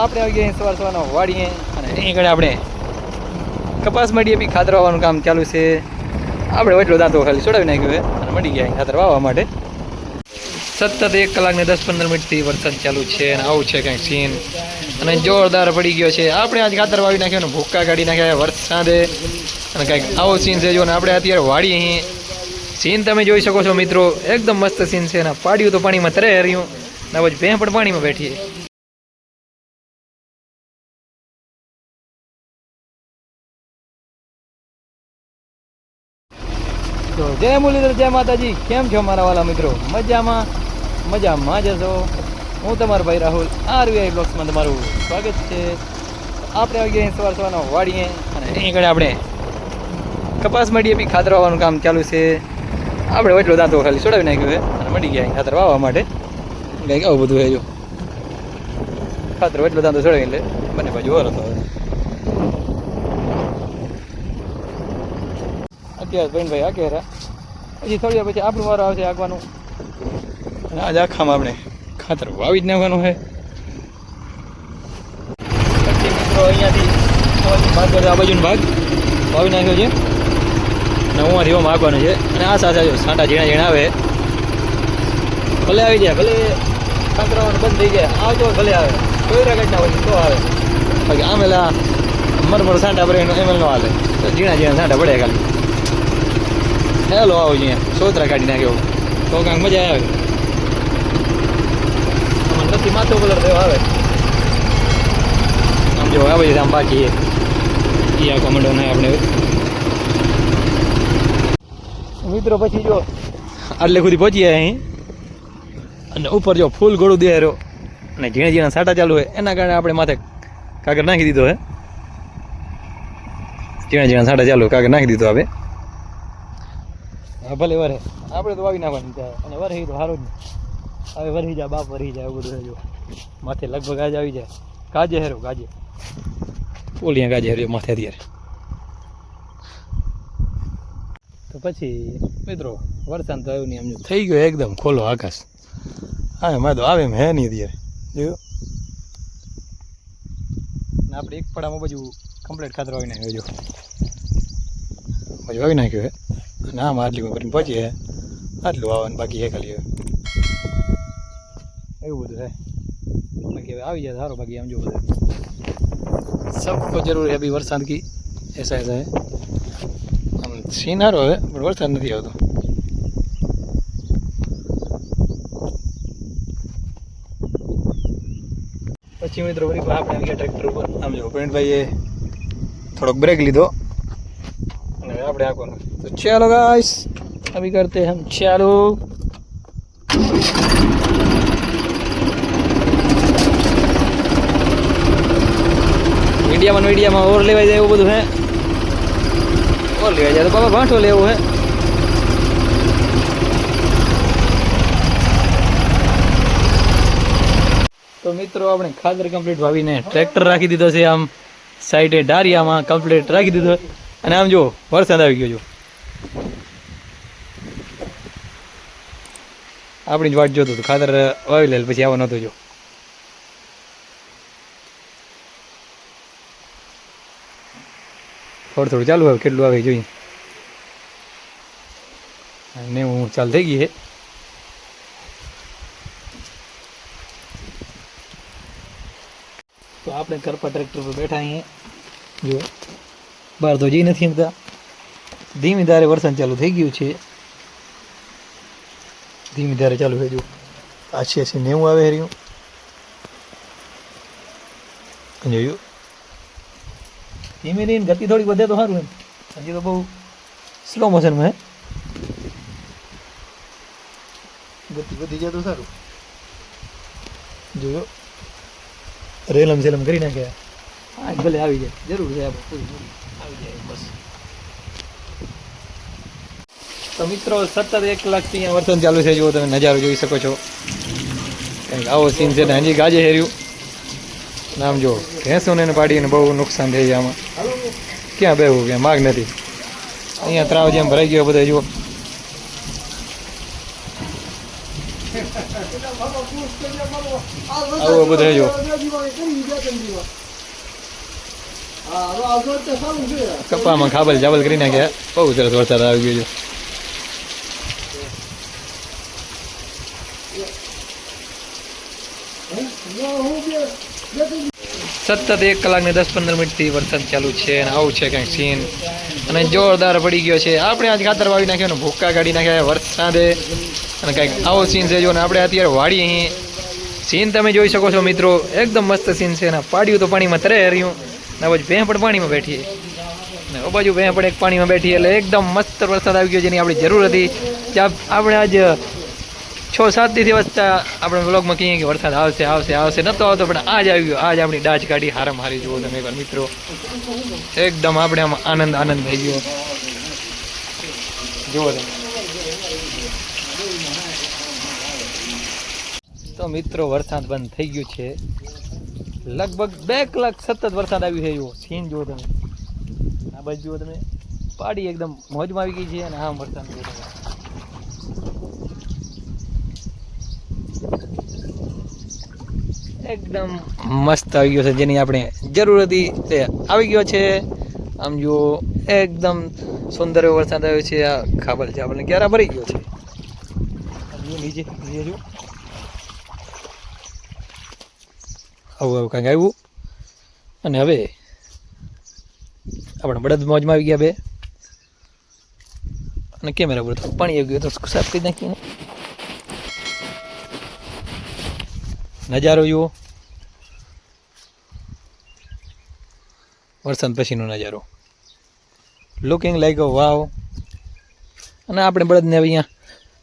આપણે આવી ગયા સવાર સવારનો વાડીએ અને અહીં આપણે કપાસ મળીએ બી ખાતર વાવવાનું કામ ચાલુ છે. આપણે એટલો દાંતો ખાલી છોડાવી નાખ્યો છે અને મળી ગયા ખાતર વાવવા માટે. સતત એક કલાક ને દસ પંદર મિનિટથી વરસાદ ચાલુ છે અને આવું છે કંઈક સીન. અને જોરદાર પડી ગયો છે. આપણે આજ ખાતર વાવી નાખ્યો અને ભૂક્કા કાઢી નાખ્યા વરસાદે. અને કંઈક આવો સીન છે જો અને આપણે અત્યારે વાડી અહીં. સીન તમે જોઈ શકો છો મિત્રો. એકદમ મસ્ત સીન છે અને પાડ્યું તો પાણીમાં તરે હર્યું. ને પછી ભેં પણ પાણીમાં બેઠી તો જય મુરલીધર, જય માતાજી. કેમ છો મારા વાલા મિત્રો? મજામાં? મજામાં જ હશો? હું તમારો ભાઈ રાહુલ આરવીઆઈ બ્લોક્સમાં તમારું સ્વાગત છે. આપણે આવી ગયા સવાર સવારનો વાડીએ અને અહીં આપણે કપાસ મળીએ બી ખાતર વાવવાનું કામ ચાલુ છે. આપણે એટલો દાંતો ખાલી છોડાવી નાખ્યો છે અને મળી ગયા ખાતર વાવવા માટે. કંઈક આવું બધું હેજો ખાતર એટલો દાંતો છોડાવી લે, બંને બાજુ ઓર હતો. અત્યારે ભાઈ આ હેરા પછી થોડી પછી આપણું વારો આવશે આગવાનું. અને આજ આખામાં આપણે ખાતર વાવી જ નાખવાનું છે. મિત્રો અહીંયાથી ભાગ આ બાજુનો ભાગ વાવી નાખ્યો છે. અને હું એવો માગવાનું છે. અને આ સાથે સાંટા ઝીણા ઝીણા આવે. ભલે આવી જાય, ભલે કાંકરાવાનું બંધ થઈ જાય. આવતો ભલે આવે. કોઈ રગડના હોય તો આવે. બાકી આમેલા મરમર સાંટા ભરે એમ નો હાલે. ઝીણા ઝીણા સાંટા પડે ખાલી. હેલો આવો અહીંયા. સોતરા કાઢી નાખ્યો. તો કાંક મજા આવે. આમાં નથી માથો કલર થયો આવે. આમ જો આવે છે આમ બાકી એ આ કમાન્ડો નહીં આપણે. મિત્રો, પછી જો, આટલે સુધી પહોંચી જાય અહીં. અને ઉપર જો ફૂલ ગોળું દે રહ્યો. અને ઝીણા ઝીણા સાટા ચાલુ હોય એના કારણે આપણે માથે કાગર નાખી દીધો હે ઝીણા ઝીણા સાટા ચાલુ કાગર નાખી દીધો હવે હા ભલે વરે. આપણે તો વાવી નાખવાની ત્યાં અને વરે તો સારું જ નહીં હવે વરી જાય બાપ વરી જાય એવું બધું જો માથે લગભગ આજ આવી જાય. ગાજે હેરો ગાજે. ઓલિયા ગાજે હેરો માથે અત્યારે તો પછી મિત્રો વરસાદ તો આવ્યું નહીં એમ થઈ ગયો એકદમ ખોલો આકાશ. હા એમાં તો આવે એમ હે નહીં અત્યારે. જોયું ને આપણે એક પડામાં બાજુ કમ્પ્લીટ ખાતર આવી નાખ્યો જો. બાજુ વાવી નાખ્યો હે? ને આમ આટલી કરીને પહોંચીએ આટલું આવવાનું બાકી હે ખાલી એવું બધું થાય બાકી હવે આવી જાય, સારો, બાકી આમ જો બધું. સબકો જરૂર હે બી વરસાદ કી, એસા એસા હે. આમ સીન સારો હવે પણ વરસાદ નથી આવતો. પછી મિત્રો વળી આપણે ગયા ટ્રેક્ટર ઉપર, આમ જો પ્રિન્ટભાઈએ થોડોક બ્રેક લીધો. હવે આપણે તો ચાલો ગાઈસ અભી કરતે હમ ચાલો. મીડિયામાં મીડિયામાં ઓર લેવાઈ જાય એવું બધું હે? ઓર લેવાઈ જાય તો બાબા ભાંઠો લેવું હે? તો મિત્રો, આપણે ખાતર કમ્પ્લીટ વાવીને ટ્રેક્ટર રાખી દીધો છે આમ. સાઈડે ડારિયામાં કમ્પ્લીટ રાખી દીધો. અને આમ જુઓ વરસાદ આવી ગયો જો આપણી જ વાટ જોતો હતો. ખાતર વાવી લે પછી આવો નહોતો જો થોડું થોડું ચાલુ આવે, કેટલું આવે જોઈએ ને હું ચાલ થઈ ગઈ છે. તો આપણે કરપા ટ્રેક્ટર પર બેઠા અહીંયા જો બહાર તો જઈ નથી શકતા. ધીમી ધારે વરસાદ ચાલુ થઈ ગયું છે. ધીમી ધારે ચાલુ થઈ ગયું. આછી આછી નેવું આવે રહ્યું. જોયું ધીમે ધીમે ગતિ થોડી વધે તો સારું એમ. હજી તો બહુ સ્લો મોશનમાં ગતિ વધી જાય તો સારું. જોયો રેલમ સેલમ કરી નાખ્યા. હા ભલે આવી જાય. જરૂર છે આવી જાય બસ. તો મિત્રો સતત એક કલાકથી અહીંયા વર્તન ચાલુ છે. જુઓ તમે નજારો જોઈ શકો છો. કંઈક આવો સીન છે ને હજી ગાજે હેર્યું. નામ જો ભેંસોને ને પાડીને બહુ નુકસાન થઈ જાય આમાં. ક્યાં બેવું ક્યાં માગ નથી. અહીંયા ત્રાવ જેમ ભરાઈ ગયો બધા જુઓ. આવો આવું બધું જો કપામાં ખાબલ જાબલ કરી નાખ્યા. બહુ સરસ વરસાદ આવી ગયો છે. સતત એક કલાક ને દસ પંદર મિનિટથી વરસાદ ચાલુ છે અને આવું છે કંઈક સીન. અને જોરદાર પડી ગયો છે. આપણે આજ ખાતર વાવી નાખ્યો ને ભૂક્કા કાઢી નાખ્યા વરસાદે. અને કંઈક આવો સીન છે જો ને આપણે અત્યારે વાડી અહીં. સીન તમે જોઈ શકો છો મિત્રો. એકદમ મસ્ત સીન છે અને પાડ્યું તો પાણીમાં તરે હર્યું. ને બાજુ ભેં પણ પાણીમાં બેઠી ને ઓ બાજુ ભેં પણ એક પાણીમાં બેઠી એટલે એકદમ મસ્ત વરસાદ આવી ગયો જેની આપણી જરૂર હતી. આપણે આજ છ સાત દિવસથી વસતા આપણે બ્લોગમાં કહીએ કે વરસાદ આવશે આવશે આવશે. નહોતો આવતો, પણ આજ આવ્યો. આજ આપણી ડાચ કાઢી, હારામ હારી જુઓ તમે એકવાર મિત્રો. એકદમ આપણે આમ આનંદ આનંદ થઈ ગયો. જુઓ તમે. તો મિત્રો, વરસાદ બંધ થઈ ગયું છે. લગભગ બે કલાક સતત વરસાદ આવ્યો છે એવો. સીન જુઓ તમે. આ બાજુ જુઓ તમે. પાડી એકદમ મોજમાં આવી ગઈ છે અને આમ વરસાદ જુઓ તમે એકદમ મસ્ત આવી ગયો છે, જેની આપણે જરૂર હતી તે આવી ગયો છે. આમ જુઓ, એકદમ સુંદર એવો વરસાદ આવ્યો છે. આ ખાબલ આપણને ક્યારે ભરી ગયો છે? નીચે જુઓ. આવું આવું કાંઈક આવ્યું. અને હવે આપણે બળદ મોજમાં આવી ગયા બે. અને કેમેરા પર પાણી આવી ગયું તો સાફ કરી નાખીને નજારો જુઓ. વરસાદ પછીનો નજારો. લુકિંગ લાઈક અ વાવ અને આપણે બળદને અહીંયા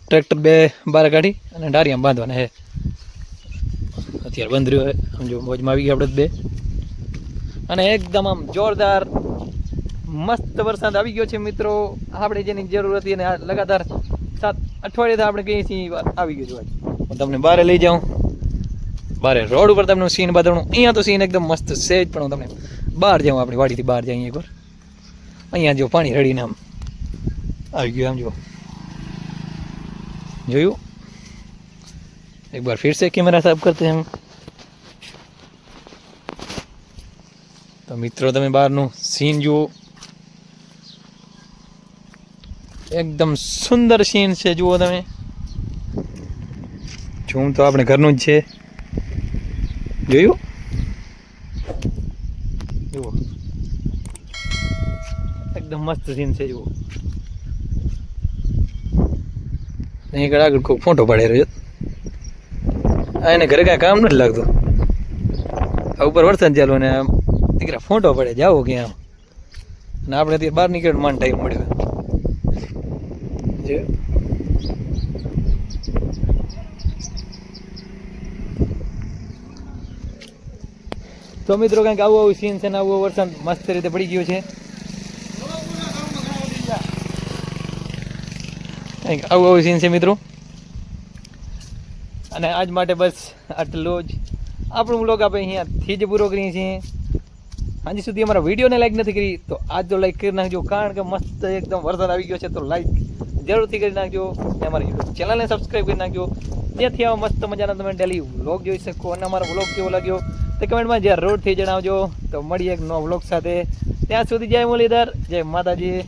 ટ્રેક્ટર બે બહાર કાઢી અને ડારિયામાં બાંધવાના હે અત્યારે બંધ રહ્યો સમજો મોજમાં આવી ગયા આપણે બે અને એકદમ આમ જોરદાર મસ્ત વરસાદ આવી ગયો છે મિત્રો આપણે જેની જરૂર હતી અને લગાતાર સાત અઠવાડિયાથી આપણે કહીએ છીએ આવી ગયું છે હું તમને બહાર લઈ જાઉં બારે રોડ ઉપર તમને સીન બતાવું અહીંયા તો સીન એકદમ મસ્ત છે જ પણ હું તમને બહાર જાઉં આપણી વાડીથી બહાર જઈએ એકવાર અહીંયા જો પાણી રડીને આમ આવી ગયું આમ જો જોયું एक बार फिर से कैमरा साफ़ करते हैं हम તો મિત્રો, તમે બહારનું સીન જુઓ. એકદમ સુંદર સીન છે, જુઓ તમે. જોઉં તો આપણે ઘરનું જ છે. જોયું? જુઓ. એકદમ મસ્ત સીન છે, જુઓ. અહીં આગળ આગળ કોઈ ફોટો પાડે રહ્યો. એને ઘરે કાંઈ કામ નથી લાગતું. આ ઉપર વરસાદ ચાલુ આમ દીકરા ફોટો પડે જાવો કે આમ. અને આપણે ત્યાં બહાર નીકળે માન ટાઈમ મળ્યો. જે. તો મિત્રો કંઈક આવું આવું સીન છે ને આવું વરસાદ મસ્ત રીતે પડી ગયો છે. કંઈક આવું આવું સીન છે મિત્રો. અને આજ માટે બસ આટલો જ. આપણું બ્લોગ આપણે અહીંયાથી જ પૂરો કરીએ છીએ. હજી સુધી અમારા વિડીયોને લાઈક નથી કરી, તો આજ તો લાઈક કરી નાખજો, કારણ કે મસ્ત એકદમ વરસાદ આવી ગયો છે, તો લાઈક જરૂરથી કરી નાખજો અને અમારી યુટ્યુબ ચેનલને સબસ્ક્રાઈબ કરી નાખજો. જેથી આવા મસ્ત મજાના તમે ડેલી વ્લોગ જોઈ શકો અને અમારો વ્લોગ કેવો લાગ્યો તે કમેન્ટમાં જરૂરથી જણાવજો. તો મળીએ એક નવો વ્લોગ સાથે. ત્યાં સુધી જય મુરલીધર, જય માતાજી.